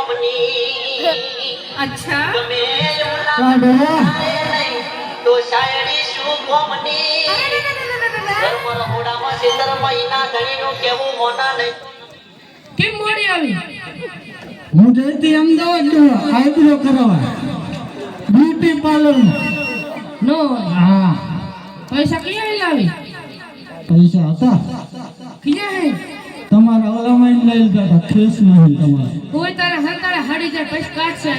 ગોમની અચ્છા. ગમે એવું કા ડોહા લાગે નહીં તો શાયરી શું ગોમની? ધર્મ રહોડામાં સિત્તેર મહિના ધણીનું કેવું મોના નહીં? કેમ મોડી આવી? હું જઈતી અમદાવાદ ડોહા આઈબ્રો કરાવવા બ્યુટી પાર્લર. નો હા. પૈસા ક્યાં આવી? પૈસા હતા. ક્યાં હે? તમારા ઓલામાં લઈ લીધા હતા ખેસ નહીં તમારે. કોઈ તારે હંતાળે હાડી જાય પછી કાઢશે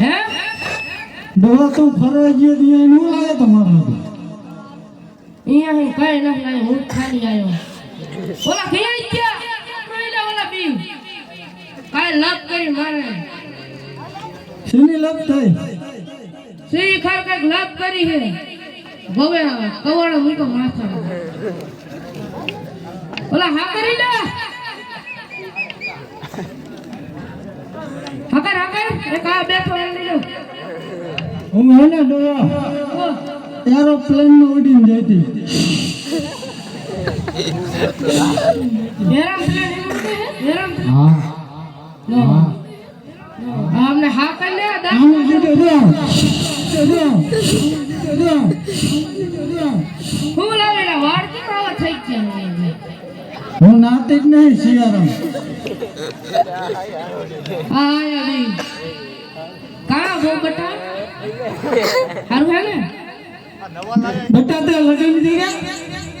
હે? ડોહા તો ફરવા ગયો નું લાગે તમારા અહીંયા હું કઈ નથી લાવી હું ખાલી આવ્યો. ઓલા ક્યાં? ગયા મહિલા ઓલા બી. કાઈ લપ કરી મારે. શેની લપ થઈ શ્રી ખર કંઈક લપ કરી હે ભવે આવે કવાળો મૂકો માથા ઓલા હા કરી લે હાકર હાકર એક આ બેઠો એમ લીધો હું હે ને ડોહા એરોપ્લેનમાં ઉડીને જઈતી હેરામ પ્લેન એમ હા હા કીધું જો જો જો જો હું લાવેલા વાળ કેમ આવા થઈ ગયા હું નાતી જ નહીં શિયાળામાં આય નહીં કા બહુ બટા? હારું હે ને બટા તે લગન થઈ ગયા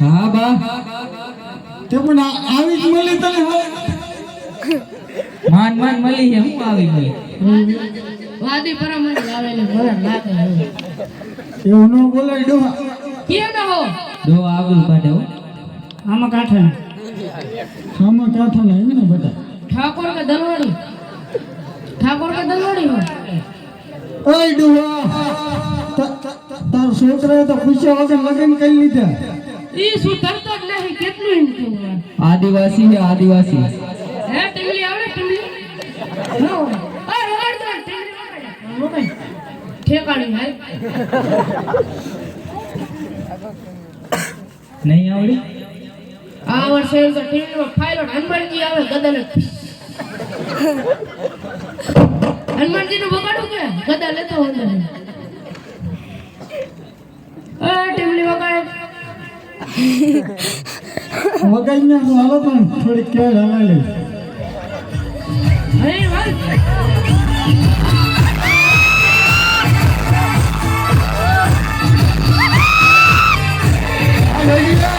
હા બા. તે પણ આવી જ મળી તને હવે? માન માન મળી છે હું આવી ગઈ વાદી પરામણી લાવેલી મને લાગે. એવું ન બોલાય ડોહા. કે ન હો? જો આગળ કાઢે હો. આમાં કાંઠા. કાંઠા ના એમ ને બધા? ઠાકોર કે દલવાડી ઠાકોર કે દલવાડી ઓય ડુવા તા- તા- તાર છોકરાએ તો પૂછ્યા વગર લગ્ન કરી લીધા. ઈ શું તરતો જ નહીં કેટલું એમ કેવું આદિવાસી હે આદિવાસી. હે ટીમલી આવડે ટીમલી નો આ રવાડ દો ટીમલી આવડે ઠેકાણી હાલ. નહીં આવડી? આ વર્ષે એમ તો ટીમલીમાં પાયલોટ હનુમાનજી આવે ગદાને હનુમાનજી નું બગાડું કે? ગદા લેતો હોય ટીમલી વગાડે. વગાઈ તો પણ થોડીક કેળ હલાવી